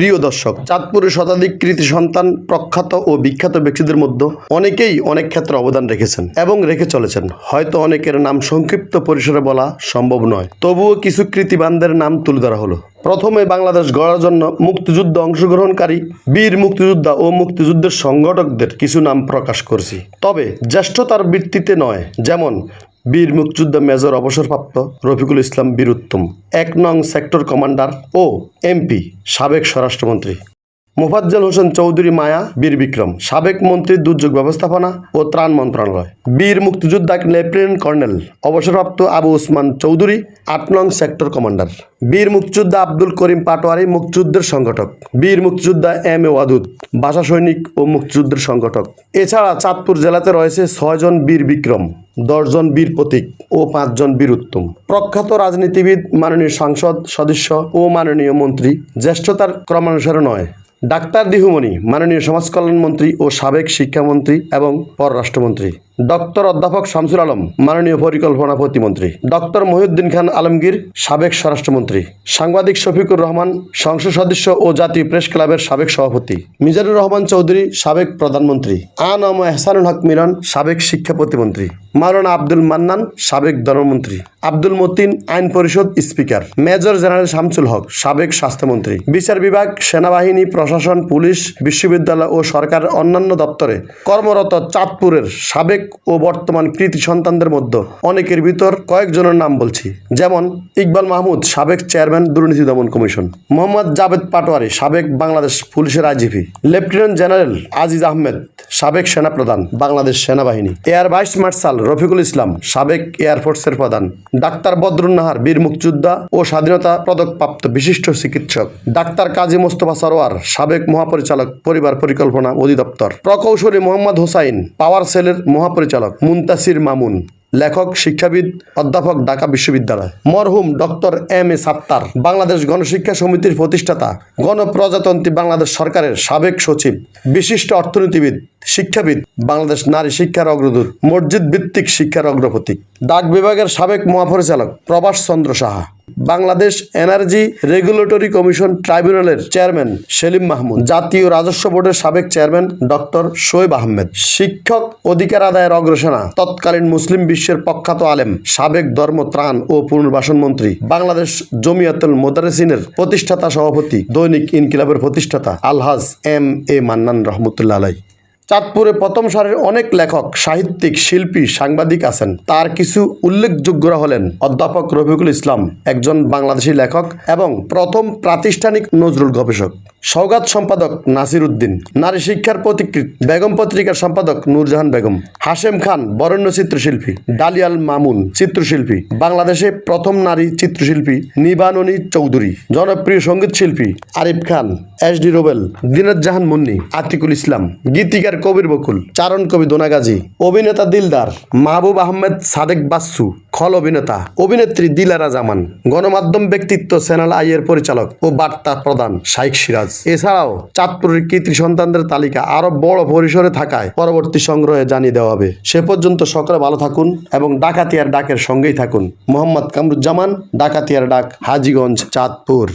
প্রিয় দর্শক, চাঁদপুরের শতাধিক কৃতি সন্তান, প্রখ্যাত ও বিখ্যাত ব্যক্তিদের মধ্যে অনেকেই অনেক ক্ষেত্রে অবদান রেখেছেন এবং রেখে চলেছেন। হয়তো অনেকের নাম সংক্ষিপ্ত পরিসরে বলা সম্ভব নয়। তবুও কিছু কৃতিবানদের নাম তুলে ধরা হলো। প্রথমে বাংলাদেশ গড়ার জন্য মুক্তিযুদ্ধ অংশগ্রহণকারী, বীর মুক্তিযোদ্ধা ও মুক্তিযুদ্ধের সংগঠকদের কিছু নাম প্রকাশ করছি। তবে জ্যেষ্ঠতার ভিত্তিতে নয়, যেমন বীর মুক্তিযোদ্ধা মেজর অবসরপ্রাপ্ত রফিকুল ইসলাম বীর উত্তম এক নং সেক্টর কমান্ডার ও এমপি, সাবেক স্বরাষ্ট্রমন্ত্রী। মোফাজ্জল হোসেন চৌধুরী মায়া, বীর বিক্রম। সাবেক মন্ত্রী, দুর্যোগ ব্যবস্থাপনা ও ত্রাণ মন্ত্রণালয়। বীর মুক্তিযোদ্ধা লেফটেন্যান্ট কর্নেল, অবসরপ্রাপ্ত আবু উসমান চৌধুরী, আট নং সেক্টর কমান্ডার। বীর মুক্তিযোদ্ধা আব্দুল করিম পাটোয়ারি, মুক্তিযুদ্ধের সংগঠক। বীর মুক্তিযোদ্ধা এম এ ওয়াদুদ, ভাষা সৈনিক ও মুক্তিযুদ্ধের সংগঠক। এছাড়া চাঁদপুর জেলাতে রয়েছে ছয়জন বীর বিক্রম দশজন বীর প্রতীক ও পাঁচজন বীর উত্তম। প্রখ্যাত রাজনীতিবিদ, মাননীয় সাংসদ, সদস্য ও মাননীয় মন্ত্রী, জ্যেষ্ঠতার ক্রমানুসারে নয়। ডাক্তার দিহুমণি মাননীয় সমাজ কল্যাণ মন্ত্রী ও সাবেক শিক্ষামন্ত্রী এবং পররাষ্ট্রমন্ত্রী। ডক্টর অধ্যাপক শামসুল আলম, মাননীয় পরিকল্পনা প্রতিমন্ত্রী। ডক্টর মহিউদ্দিন খান আলমগীর, সাবেক স্বরাষ্ট্রমন্ত্রী। সাংবাদিক শফিকুর রহমান, সংসদ সদস্য ও জাতীয় প্রেস ক্লাবের সাবেক সভাপতি। মিজানুর রহমান চৌধুরী, সাবেক প্রধানমন্ত্রী। আন এম এহসানুল হক মিলন, সাবেক শিক্ষা প্রতিমন্ত্রী। মাওলানা আব্দুল মান্নান, সাবেক ধর্মমন্ত্রী আব্দুল মতিন, আইন পরিষদ speaker. Major general Shamsul Haque, সাবেক স্বাস্থ্যমন্ত্রী। বিচার বিভাগ, সেনাবাহিনী, প্রশাসন, পুলিশ, বিশ্ববিদ্যালয় ও সরকারের অন্যান্য দপ্তরে কর্মরত চাঁদপুরের সাবেক ও বর্তমান কৃতি সন্তানদের মধ্যে, অনেকের ভিতর কয়েকজনের নাম বলছি। যেমন ইকবাল মাহমুদ, সাবেক চেয়ারম্যান দুর্নীতি দমন কমিশন। মোহাম্মদ জাভেদ পাটোয়ারি, সাবেক বাংলাদেশ পুলিশের IGP lieutenant general Aziz Ahmed, সাবেক সেনাপ্রধান বাংলাদেশ সেনাবাহিনী। Air vice marshal Rafiqul Islam, সাবেক এয়ারফোর্সের প্রধান। ডাক্তার বদরুন নাহার বীর মুক্তিযোদ্ধা ও স্বাধীনতা পদকপ্রাপ্ত বিশিষ্ট চিকিৎসক। ডাক্তার কাজী মোস্তফা সরোয়ার সাবেক মহাপরিচালক পরিবার পরিকল্পনা অধিদপ্তর। প্রকৌশলী মোহাম্মদ হোসাইন, পাওয়ার সেলের মহাপরিচালক মুন্তাসির মামুন। লেখক, শিক্ষাবিদ, অধ্যাপক, ঢাকা বিশ্ববিদ্যালয়। মরহুম doctor M A Sattar, Bangladesh গণশিক্ষা সমিতির প্রতিষ্ঠাতা, গণপ্রজাতন্ত্রী বাংলাদেশ সরকারের সাবেক সচিব, বিশিষ্ট অর্থনীতিবিদ, শিক্ষাবিদ, বাংলাদেশ নারী শিক্ষার অগ্রদূত, মসজিদ ভিত্তিক শিক্ষার অগ্রপথিক। ডাক বিভাগের সাবেক মহাপরিচালক Probhash Chandra Saha. Bangladesh energy regulatory commission ট্রাইব্যুনালের চেয়ারম্যান সেলিম মাহমুদ। জাতীয় রাজস্ব বোর্ডের সাবেক চেয়ারম্যান ডক্টর শোয়েব আহমেদ। শিক্ষক অধিকার আদায়ের অগ্রসেনা, তৎকালীন মুসলিম বিশ্বের প্রখ্যাত আলেম, সাবেক ধর্ম ত্রাণ ও পুনর্বাসন মন্ত্রী, বাংলাদেশ জমিয়াতুল মোদারেসিনের প্রতিষ্ঠাতা সভাপতি, দৈনিক ইনকিলাবের প্রতিষ্ঠাতা আলহাজ এম এ মান্নান রহমতুল্লাহ আলাই চাঁদপুরে প্রথম সারের অনেক লেখক, সাহিত্যিক, শিল্পী, সাংবাদিক আছেন। তার কিছু উল্লেখযোগ্যরা হলেন অধ্যাপক রফিকুল ইসলাম, একজন বাংলাদেশি লেখক এবং প্রথম প্রাতিষ্ঠানিক নজরুল গবেষক। সৌগাত সম্পাদক নাসির উদ্দিন, নারী শিক্ষার প্রতিকৃত বেগম পত্রিকার সম্পাদক নূরজাহান বেগম, হাশেম খান বরেণ্য চিত্রশিল্পী, ডালিয়াল মামুন চিত্রশিল্পী, বাংলাদেশে প্রথম নারী চিত্রশিল্পী নিবাননী চৌধুরী, জনপ্রিয় সংগীত শিল্পী আরিফ খান, এস ডি রোবেল, দিনাত জাহান মুন্নি, আতিকুল ইসলাম, গীতিকার কবির বকুল, চারণ কবি দোনাগাজী, অভিনেতা দিলদার, মাহবুব আহমেদ সাদেক বাসু খল অভিনেতা, অভিনেত্রী দিলারা জামান, গণমাধ্যম ব্যক্তিত্ব চ্যানেল আইয়ের পরিচালক ও বার্তা প্রদান শাইক সিরাজ। এছাড়াও চাঁদপুরের কৃতি সন্তানদের তালিকা আরও বড় পরিসরে থাকায় পরবর্তী সংগ্রহে জানিয়ে দেওয়া হবে। সে পর্যন্ত সকলে ভালো থাকুন এবং ডাকাতিয়ার ডাকের সঙ্গেই থাকুন। মোহাম্মদ কামরুজ্জামান ডাকাতিয়ার ডাক, হাজিগঞ্জ, চাঁদপুর।